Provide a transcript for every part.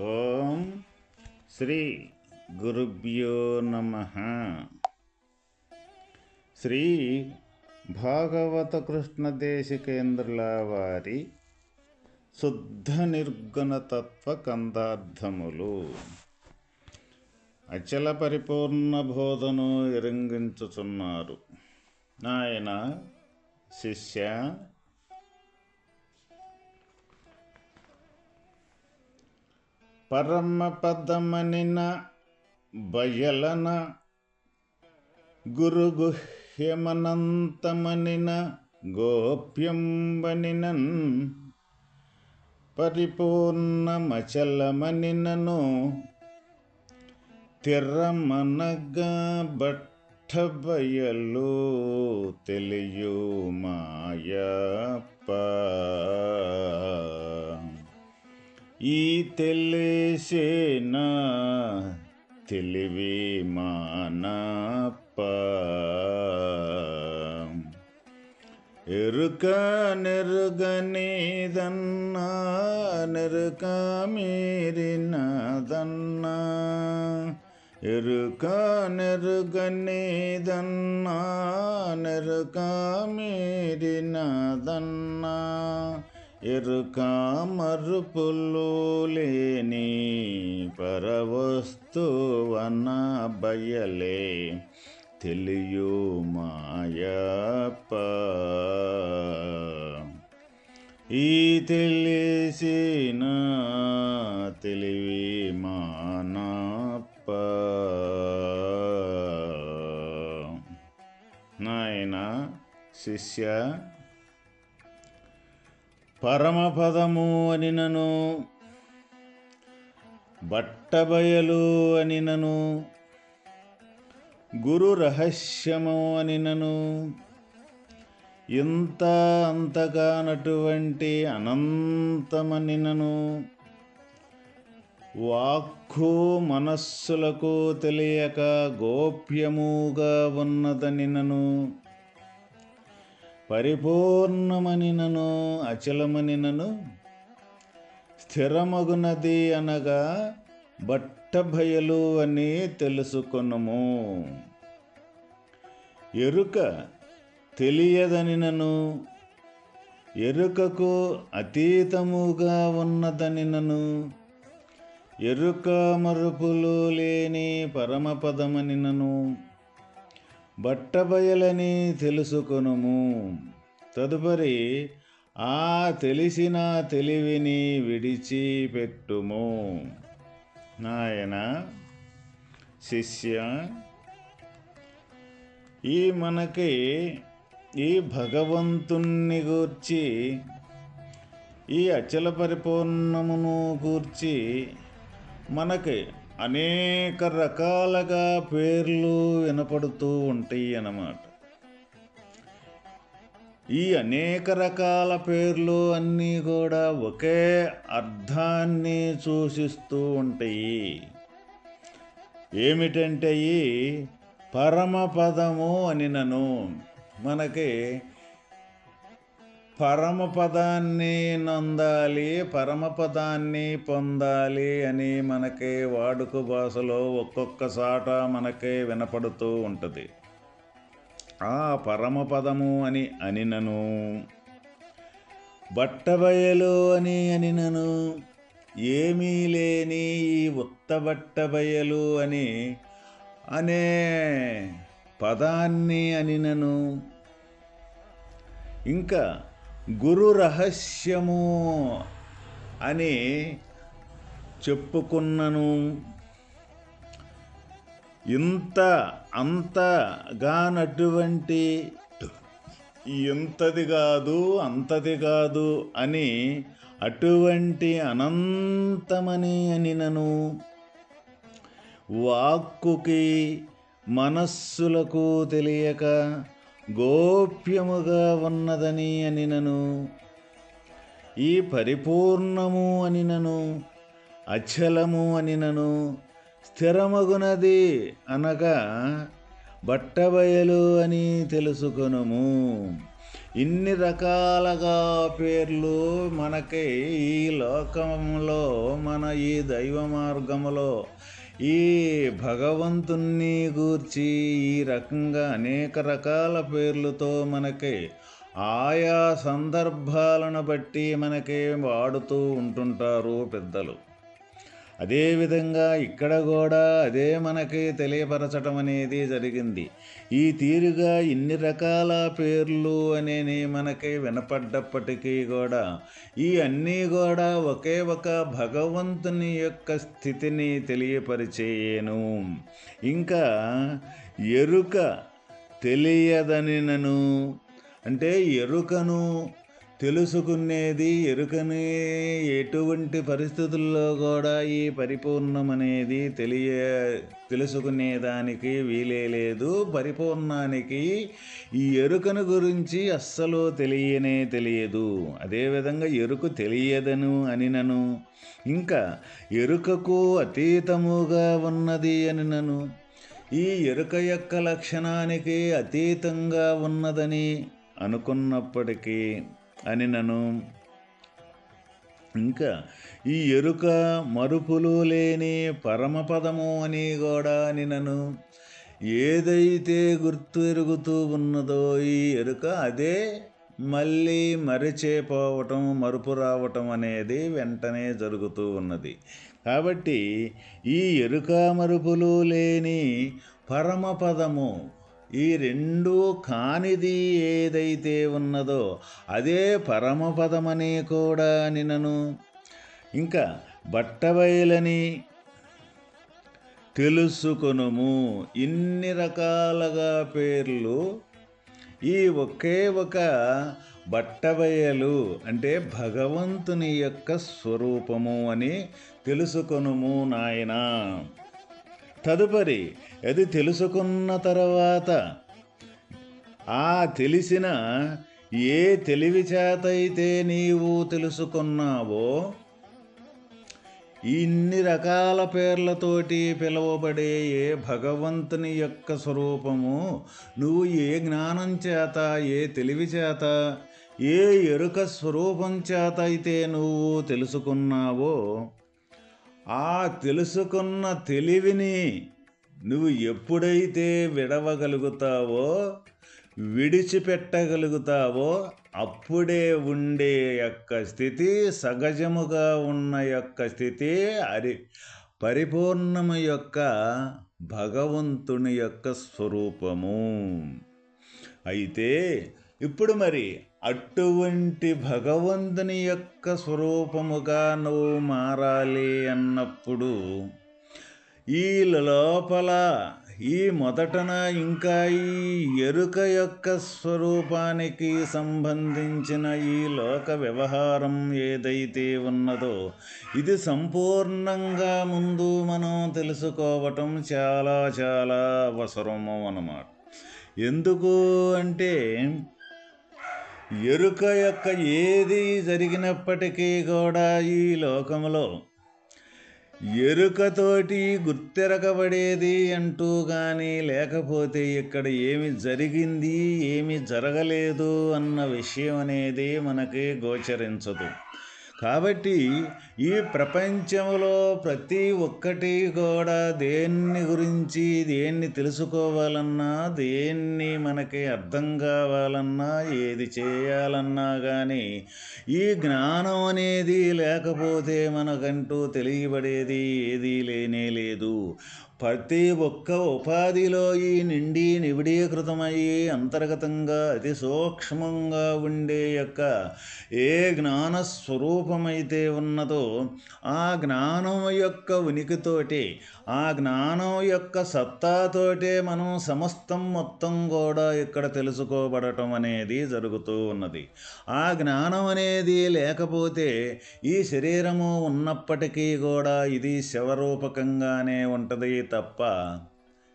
ఓం శ్రీ గురుభ్యో నమ. శ్రీ భాగవత కృష్ణ కృష్ణదేశికేంద్రుల వారి శుద్ధ నిర్గుణతత్వ కందార్థములు. అచల పరిపూర్ణ బోధను ఎరింగించుచున్నారు నాయన శిష్య పరమపదమనిన బయలన గురుగుహ్యమనంతమనిన గోప్యంబనినన్ పరిపూర్ణమచలమనినను తిరమనగా బట్టబయలు తెలియు మాయప్ప ఈ తెలిసిన తెలివి మానప్ప ఎరుక నెరుగనిదన్నా నెరుక మీరినదన్నా ఎరుక నెరుగనిదన్నా నెరుక మీరినదన్నా ఎరుక మరుపులు లేని పరవస్తువన బయలే తెలియు మాయప్ప. ఈ తెలిసిన తెలివి మానప్ప. నాయన శిష్య పరమపదము అనినను బట్టబయలు అనినను గురు రహస్యము అనినను ఇంత అంతగానటువంటి అనంతమనినను వాక్కు మనస్సులకు తెలియక గోప్యముగా ఉన్నదనినను. పరిపూర్ణమనినను అచలమనినను స్థిరమగునది అనగా బట్టబయలు అని తెలుసుకొనుము. ఎరుక తెలియదనినను ఎరుకకు అతీతముగా ఉన్నదనినను ఎరుక మరుపులు లేని పరమపదమనినను బట్టబయలని తెలుసుకొనుము. తదుపరి ఆ తెలిసిన తెలివిని విడిచిపెట్టుము. నాయన శిష్య ఈ మనకి ఈ భగవంతుణ్ణి గూర్చి ఈ అచల పరిపూర్ణమును గూర్చి మనకి అనేక రకాలుగా పేర్లు వినపడుతూ ఉంటాయి అన్నమాట. ఈ అనేక రకాల పేర్లు అన్నీ కూడా ఒకే అర్థాన్ని సూచిస్తూ ఉంటాయి. ఏమిటంటే ఈ పరమపదము అనినను. మనకి పరమపదాన్ని నందాలి పరమపదాన్ని పొందాలి అని మనకి వాడుక భాషలో ఒక్కొక్క సాట మనకి వినపడుతూ ఉంటుంది. ఆ పరమపదము అని అనినను. బట్టబయలు అని అనినను. ఏమీ లేని ఈ ఉత్తబట్టబయలు అని అనే పదాన్ని అనినను. ఇంకా గురు రహస్యము అని చెప్పుకున్నను. ఇంత అంతగానటువంటి ఇంతది కాదు అంతది కాదు అని అటువంటి అనంతమని అనినను. వాక్కుకి మనస్సులకు తెలియక గోప్యముగా ఉన్నదని అనినను. ఈ పరిపూర్ణము అనినను అచలము అనినను స్థిరమగునది అనగా బట్టబయలు అని తెలుసుకొనుము. ఇన్ని రకాలుగా పేర్లు మనకి ఈ లోకంలో మన ఈ దైవ మార్గములో ఈ భగవంతుణ్ణి గూర్చి ఈ రకంగా అనేక రకాల పేర్లతో మనకి ఆయా సందర్భాలను బట్టి మనకి వాడుతూ ఉంటుంటారు పెద్దలు. అదేవిధంగా ఇక్కడ కూడా అదే మనకి తెలియపరచటం అనేది జరిగింది. ఈ తీరుగా ఇన్ని రకాల పేర్లు అనేవి మనకి వినపడ్డప్పటికీ కూడా ఈ అన్నీ కూడా ఒకే ఒక భగవంతుని యొక్క స్థితిని తెలియపరిచేయను. ఇంకా ఎరుక తెలియదనినను అంటే ఎరుకను తెలుసుకునేది ఎరుకని ఎటువంటి పరిస్థితుల్లో కూడా ఈ పరిపూర్ణం అనేది తెలియ తెలుసుకునేదానికి వీలే లేదు పరిపూర్ణానికి ఈ ఎరుకను గురించి అస్సలు తెలియనే తెలియదు. అదేవిధంగా ఎరుకు తెలియదను అనినను. ఇంకా ఎరుకకు అతీతముగా ఉన్నది అనినను. ఈ ఎరుక యొక్క లక్షణానికి అతీతంగా ఉన్నదని అనుకున్నప్పటికీ అని నన్ను ఇంకా ఈ ఎరుక మరుపులు లేని పరమపదము అని కూడా అని నన్ను ఏదైతే గుర్తు ఎరుగుతూ ఉన్నదో ఈ ఎరుక అదే మళ్ళీ మరిచేపోవటం మరుపు రావటం అనేది వెంటనే జరుగుతూ ఉన్నది. కాబట్టి ఈ ఎరుక మరుపులు లేని పరమపదము ఈ రెండు కానిది ఏదైతే ఉన్నదో అదే పరమపదమని కూడా నినను. ఇంకా బట్టబయలని తెలుసుకొనుము. ఇన్ని రకాలుగా పేర్లు ఈ ఒకే ఒక బట్టబయలు అంటే భగవంతుని యొక్క స్వరూపము అని తెలుసుకొనుము నాయనా. తదుపరి అది తెలుసుకున్న తర్వాత ఆ తెలిసిన ఏ తెలివి చేత అయితే నీవు తెలుసుకున్నావో ఇన్ని రకాల పేర్లతోటి పిలువబడే ఏ భగవంతుని యొక్క స్వరూపము నువ్వు ఏ జ్ఞానం చేత ఏ తెలివి చేత ఏ ఎరుక స్వరూపం చేత అయితే నువ్వు తెలుసుకున్నావో ఆ తెలుసుకున్న తెలివిని నువ్వు ఎప్పుడైతే విడవగలుగుతావో విడిచిపెట్టగలుగుతావో అప్పుడే ఉండే యొక్క స్థితి సహజముగా ఉన్న యొక్క స్థితి అరి పరిపూర్ణము యొక్క భగవంతుని యొక్క స్వరూపము. అయితే ఇప్పుడు మరి అటువంటి భగవంతుని యొక్క స్వరూపముగా నువ్వు మారాలి అన్నప్పుడు ఈ లోపల ఈ మొదటన ఇంకా ఈ ఎరుక యొక్క స్వరూపానికి సంబంధించిన ఈ లోక వ్యవహారం ఏదైతే ఉన్నదో ఇది సంపూర్ణంగా ముందు మనం తెలుసుకోవటం చాలా చాలా అవసరము అన్నమాట. ఎందుకు అంటే ఎరుక యొక్క ఏది జరిగినప్పటికీ కూడా ఈ లోకంలో ఎరుకతోటి గుర్తెరకబడేది అంటూ కానీ లేకపోతే ఇక్కడ ఏమి జరిగింది ఏమి జరగలేదు అన్న విషయం అనేది మనకి గోచరించదు. కాబట్టి ఈ ప్రపంచంలో ప్రతి ఒక్కటి కూడా దేన్ని గురించి దేన్ని తెలుసుకోవాలన్నా దేన్ని మనకి అర్థం కావాలన్నా ఏది చేయాలన్నా కానీ ఈ జ్ఞానం అనేది లేకపోతే మనకంటూ తెలియబడేది ఏదీ లేనే లేదు. ప్రతి ఒక్క ఉపాధిలో ఈ నిండి నివిడీకృతమయ్యి అంతర్గతంగా అతి సూక్ష్మంగా ఉండే యొక్క ఏ జ్ఞాన స్వరూపమైతే ఉన్నదో ఆ జ్ఞానం యొక్క ఉనికితోటి ఆ జ్ఞానం యొక్క సత్తాతోటే మనం సమస్తం మొత్తం కూడా ఇక్కడ తెలుసుకోబడటం అనేది జరుగుతూ ఉన్నది. ఆ జ్ఞానం అనేది లేకపోతే ఈ శరీరము ఉన్నప్పటికీ కూడా ఇది శవరూపకంగానే ఉంటుంది తప్ప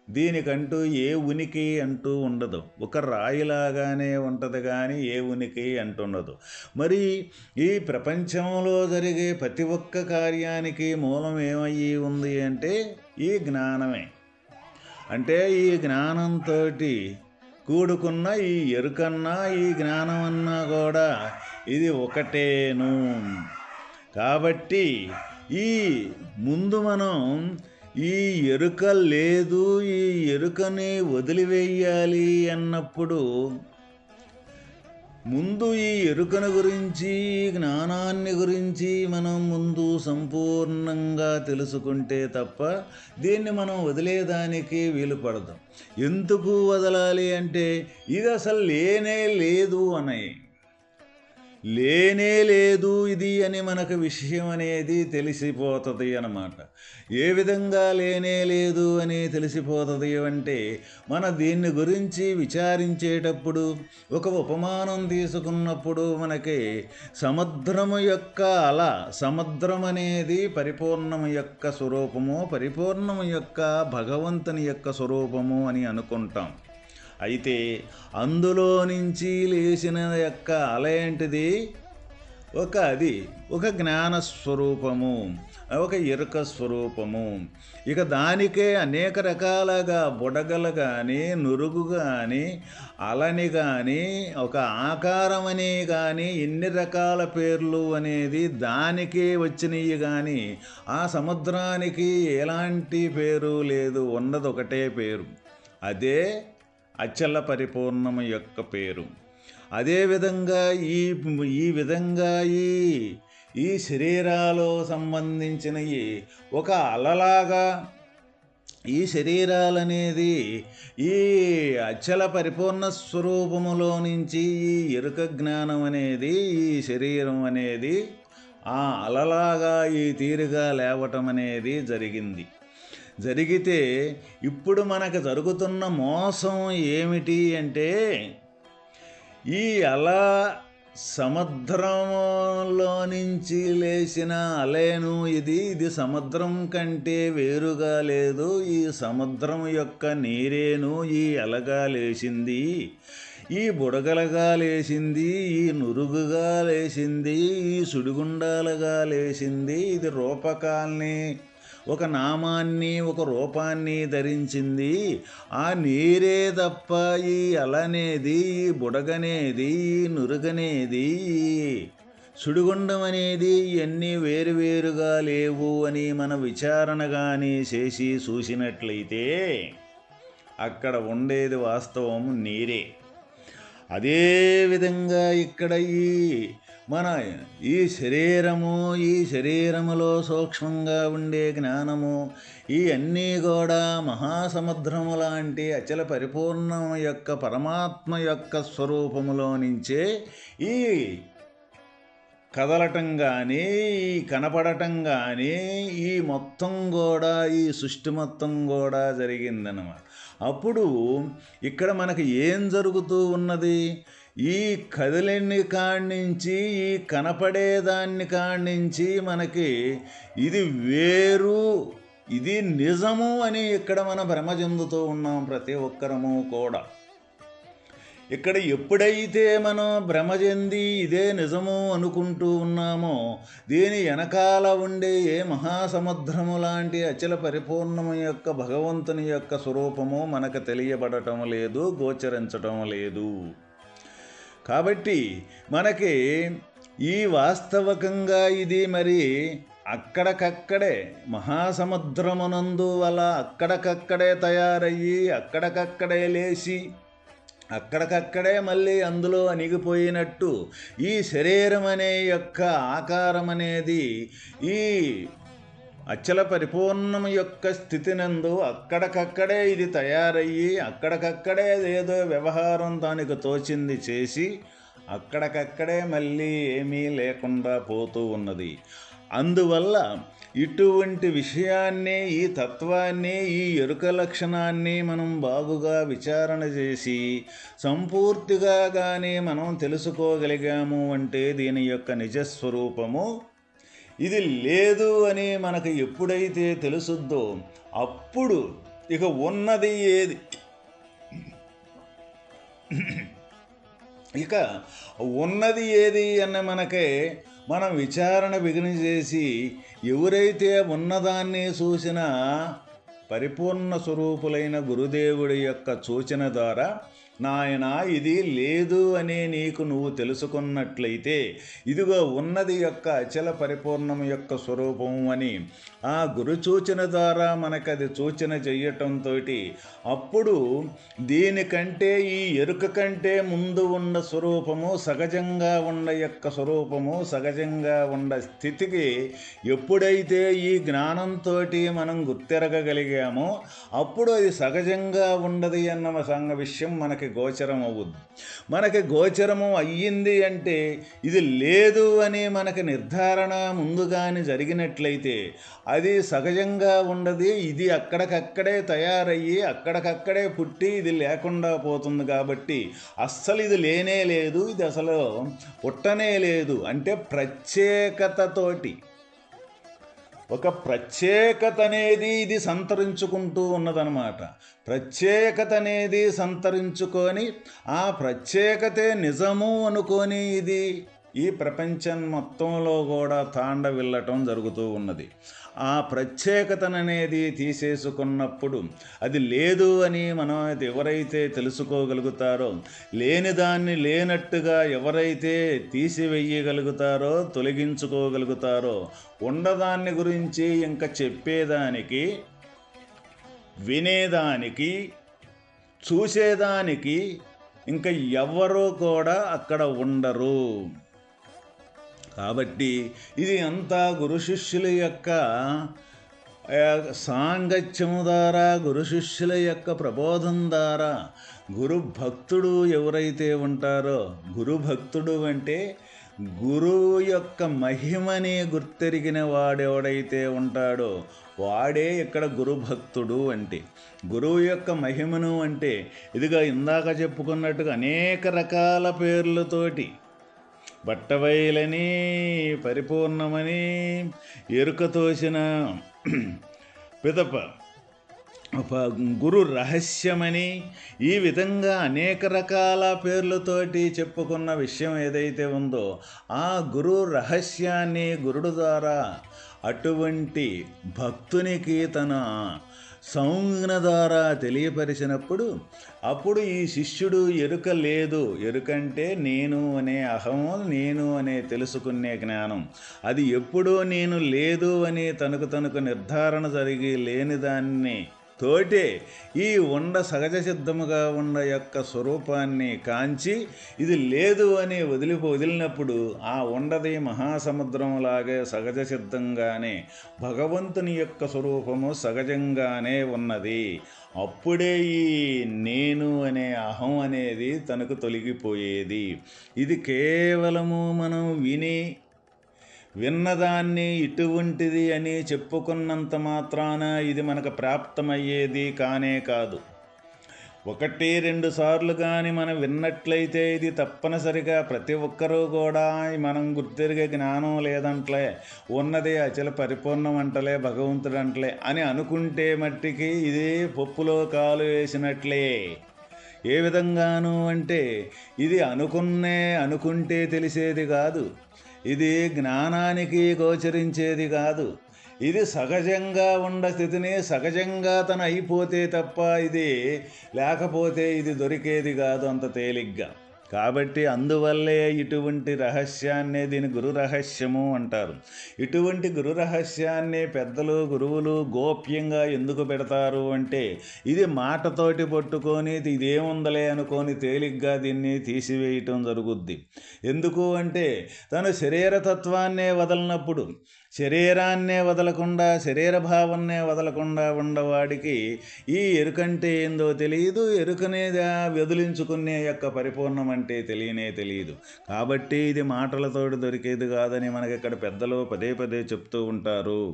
దీనికంటూ ఏ ఉనికి అంటూ ఉండదు. ఒక రాయిలాగానే ఉంటుంది కానీ ఏ ఉనికి అంటుండదు. మరి ఈ ప్రపంచంలో జరిగే ప్రతి ఒక్క కార్యానికి మూలం ఏమయ్యి ఉంది అంటే ఈ జ్ఞానమే. అంటే ఈ జ్ఞానంతో కూడుకున్న ఈ ఎరుకన్నా ఈ జ్ఞానం అన్నా కూడా ఇది ఒకటేను. కాబట్టి ఈ ముందు మనం ఈ ఎరుక లేదు ఈ ఎరుకని వదిలివేయాలి అన్నప్పుడు ముందు ఈ ఎరుకను గురించి జ్ఞానాన్ని గురించి మనం ముందు సంపూర్ణంగా తెలుసుకుంటే తప్ప దీన్ని మనం వదిలేదానికి వీలు పడదాం. ఎందుకు వదలాలి అంటే ఇది అసలు లేనే లేదు అనే లేనే లేదు ఇది అని మనకు విషయం అనేది తెలిసిపోతుంది అన్నమాట. ఏ విధంగా లేనే లేదు అని తెలిసిపోతుంది అంటే మన దీన్ని గురించి విచారించేటప్పుడు ఒక ఉపమానం తీసుకున్నప్పుడు మనకి సముద్రము యొక్క అల సముద్రం అనేది పరిపూర్ణము యొక్క స్వరూపము పరిపూర్ణము యొక్క భగవంతుని యొక్క స్వరూపము అని అనుకుంటాం. అయితే అందులో నుంచి లేచిన యొక్క అల ఏంటిది? ఒక అది ఒక జ్ఞాన స్వరూపము ఒక ఇరుక స్వరూపము. ఇక దానికే అనేక రకాలుగా బుడగలు కానీ నురుగు కానీ అలని కానీ ఒక ఆకారం అని కానీ ఎన్ని రకాల పేర్లు అనేది దానికే వచ్చినవి కానీ ఆ సముద్రానికి ఎలాంటి పేరు లేదు ఉన్నది ఒకటే పేరు. అదే అచల పరిపూర్ణము యొక్క పేరు. అదేవిధంగా ఈ ఈ విధంగా ఈ ఈ శరీరాలో సంబంధించిన ఈ ఒక అలలాగా ఈ శరీరాలనేది ఈ అచల పరిపూర్ణ స్వరూపములో నుంచి ఈ ఎరుక జ్ఞానం అనేది ఈ శరీరం అనేది ఆ అలలాగా ఈ తీరుగా లేవటం అనేది జరిగింది. జరిగితే ఇప్పుడు మనకు జరుగుతున్న మోసం ఏమిటి అంటే ఈ అలా సముద్రంలో నుంచి లేచిన అలేను ఇది ఇది సముద్రం కంటే వేరుగా లేదు. ఈ సముద్రం యొక్క నీరేను ఈ అలగా లేచింది. ఈ బుడగలగా లేచింది ఈ నురుగుగా లేచింది ఈ సుడిగుండాలుగా లేచింది. ఇది రూపకాల్ని ఒక నామాన్ని ఒక రూపాన్ని ధరించింది. ఆ నీరే తప్ప ఈ అలనేది ఈ బుడగనేది ఈ నురుగనేది. సుడిగుండం అనేది ఇవన్నీ వేరువేరుగా లేవు అని మన విచారణ కానీ చేసి చూసినట్లయితే అక్కడ ఉండేది వాస్తవం నీరే. అదేవిధంగా ఇక్కడ ఈ మన ఈ శరీరము ఈ శరీరములో సూక్ష్మంగా ఉండే జ్ఞానము ఈ అన్నీ కూడా మహాసముద్రము లాంటి అచల పరిపూర్ణం యొక్క పరమాత్మ యొక్క స్వరూపములో నుంచే ఈ కదలటం కానీ ఈ కనపడటం కానీ ఈ మొత్తం కూడా ఈ సృష్టి మొత్తం కూడా జరిగిందన్నమాట. అప్పుడు ఇక్కడ మనకి ఏం జరుగుతూ ఉన్నది? ఈ కదిలిని కాణించి ఈ కనపడేదాన్ని కాణించి మనకి ఇది వేరు ఇది నిజము అని ఇక్కడ మన భ్రమ చెందుతూ ఉన్నాం ప్రతి ఒక్కరము కూడా. ఇక్కడ ఎప్పుడైతే మనం భ్రమ చెంది ఇదే నిజము అనుకుంటూ ఉన్నామో దీని వెనకాల ఉండే ఏ మహాసముద్రము లాంటి అచల పరిపూర్ణము యొక్క భగవంతుని యొక్క స్వరూపము మనకు తెలియబడటం లేదు గోచరించటం లేదు. కాబట్టి మనకి ఈ వాస్తవకంగా ఇది మరి అక్కడికక్కడే మహాసముద్రమునందు వల్ల అక్కడికక్కడే తయారయ్యి అక్కడికక్కడే లేచి అక్కడికక్కడే మళ్ళీ అందులో అణిగిపోయినట్టు ఈ శరీరం అనే యొక్క ఆకారం అనేది ఈ అచ్చల పరిపూర్ణం యొక్క స్థితినందు అక్కడికక్కడే ఇది తయారయ్యి అక్కడికక్కడే ఏదో వ్యవహారం దానికి తోచింది చేసి అక్కడికక్కడే మళ్ళీ ఏమీ లేకుండా పోతూ ఉన్నది. అందువల్ల ఇటువంటి విషయాన్ని ఈ తత్వాన్ని ఈ ఎరుక లక్షణాన్ని మనం బాగుగా విచారణ చేసి సంపూర్తిగా కానీ మనం తెలుసుకోగలిగాము అంటే దీని యొక్క నిజస్వరూపము ఇది లేదు అని మనకు ఎప్పుడైతే తెలుసుద్దో అప్పుడు ఇక ఉన్నది ఏది? ఇక ఉన్నది ఏది అన్న మనకే మనం విచారణ విఘ్న చేసి ఎవరైతే ఉన్నదాన్ని చూసినా పరిపూర్ణ స్వరూపులైన గురుదేవుడి యొక్క సూచన ద్వారా నాయన ఇది లేదు అని నీకు నువ్వు తెలుసుకున్నట్లయితే ఇదిగో ఉన్నది యొక్క అచల పరిపూర్ణం యొక్క స్వరూపం అని ఆ గురు సూచన ద్వారా మనకది సూచన చెయ్యటంతో అప్పుడు దీనికంటే ఈ ఎరుక కంటే ముందు ఉన్న స్వరూపము సహజంగా ఉన్న యొక్క స్వరూపము సహజంగా ఉన్న స్థితికి ఎప్పుడైతే ఈ జ్ఞానంతో మనం గుర్తెరగగలిగామో అప్పుడు అది సహజంగా ఉండదు అన్న సంగ విషయం మనకి గోచరం అవుద్ది మనకి గోచరము అయ్యింది అంటే ఇది లేదు అని మనకి నిర్ధారణ ముందుగానే జరిగినట్లయితే అది సహజంగా ఉండదు. ఇది అక్కడికక్కడే తయారయ్యి అక్కడికక్కడే పుట్టి ఇది లేకుండా పోతుంది కాబట్టి అస్సలు ఇది లేనే లేదు. ఇది అసలు పుట్టనే లేదు. అంటే ప్రత్యేకతతోటి ఒక ప్రత్యేకత అనేది ఇది సంతరించుకుంటూ ఉన్నదనమాట ప్రత్యేకత అనేది సంతరించుకొని ఆ ప్రత్యేకతే నిజము అనుకొని ఇది ఈ ప్రపంచం మొత్తంలో కూడా తాండవిల్లటం జరుగుతూ ఉన్నది. ఆ ప్రత్యేకతననేది తీసేసుకున్నప్పుడు అది లేదు అని మనం ఎవరైతే తెలుసుకోగలుగుతారో లేని దాన్ని లేనట్టుగా ఎవరైతే తీసివేయగలుగుతారో తొలగించుకోగలుగుతారో ఉండదాన్ని గురించి ఇంకా చెప్పేదానికి వినేదానికి చూసేదానికి ఇంకా ఎవ్వరూ కూడా అక్కడ ఉండరు. కాబట్టి ఇది అంతా గురు శిష్యుల యొక్క సాంగత్యము ద్వారా గురు శిష్యుల యొక్క ప్రబోధం ద్వారా గురు భక్తుడు ఎవరైతే ఉంటారో గురు భక్తుడు అంటే గురువు యొక్క మహిమని గుర్తెరిగిన వాడెవడైతే ఉంటాడో వాడే ఇక్కడ గురుభక్తుడు అంటే. గురువు యొక్క మహిమను అంటే ఇదిగా ఇందాక చెప్పుకున్నట్టుగా అనేక రకాల పేర్లతోటి బట్టబయలని పరిపూర్ణమని ఎరుకతోసిన పిదప గురు రహస్యమని ఈ విధంగా అనేక రకాల పేర్లతోటి చెప్పుకున్న విషయం ఏదైతే ఉందో ఆ గురు రహస్యాన్ని గురుడు ద్వారా అటువంటి భక్తునికి తన సంజ్ఞ ద్వారా తెలియపరిచినప్పుడు అప్పుడు ఈ శిష్యుడు ఎరుక లేదు ఎరుకంటే నేను అనే అహము నేను అనే తెలుసుకునే జ్ఞానం. అది ఎప్పుడూ నేను లేదు అని తనకు తనకు నిర్ధారణ జరిగి లేని దాన్ని తోటే ఈ ఉండ సహజ సిద్ధముగా ఉన్న యొక్క స్వరూపాన్ని కాంచి ఇది లేదు అని వదిలిపో వదిలినప్పుడు ఆ ఉండది మహాసముద్రంలాగే సహజ సిద్ధంగానే భగవంతుని యొక్క స్వరూపము సహజంగానే ఉన్నది. అప్పుడే ఈ నేను అనే అహం అనేది తనకు తొలగిపోయేది. ఇది కేవలము మనం విని విన్నదాన్ని ఇటువంటిది అని చెప్పుకున్నంత మాత్రాన ఇది మనకు ప్రాప్తమయ్యేది కానే కాదు. ఒకటి రెండు సార్లు కానీ మనం విన్నట్లయితే ఇది తప్పనిసరిగా ప్రతి ఒక్కరూ కూడా మనం గుర్తిరిగే జ్ఞానం లేదంటలే ఉన్నది అచల పరిపూర్ణం అంటలే భగవంతుడు అంటలే అని అనుకుంటే మట్టికి ఇది పప్పులో కాలు వేసినట్లే. ఏ విధంగాను అంటే ఇది అనుకున్నే అనుకుంటే తెలిసేది కాదు. ఇది జ్ఞానానికి గోచరించేది కాదు. ఇది సహజంగా ఉండ స్థితిని సహజంగా తన అయిపోతే తప్ప ఇది లేకపోతే ఇది దొరికేది కాదు అంత తేలిగ్గా. కాబట్టి అందువల్లే ఇటువంటి రహస్యాన్నే దీని గురు రహస్యము అంటారు. ఇటువంటి గురు రహస్యాన్ని పెద్దలు గురువులు గోప్యంగా ఎందుకు పెడతారు అంటే ఇది మాటతోటి పట్టుకొని ఇదేముందలే అనుకొని తేలిగ్గా దీన్ని తీసివేయటం జరుగుద్ది. ఎందుకు అంటే తను శరీరతత్వాన్నే వదలనప్పుడు శరీరాన్నే వదలకుండా శరీర భావన్నే వదలకుండా ఉండవాడికి ఈ ఎరుకంటే ఏందో తెలియదు. ఎరుకనేది వదిలించుకునే యొక్క పరిపూర్ణం అంటే తెలియనే తెలియదు. కాబట్టి ఇది మాటలతోటి దొరికేది కాదని మనకి ఇక్కడ పెద్దలు పదే పదే చెప్తూ ఉంటారు.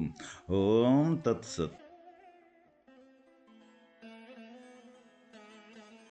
ఓం తత్సత్.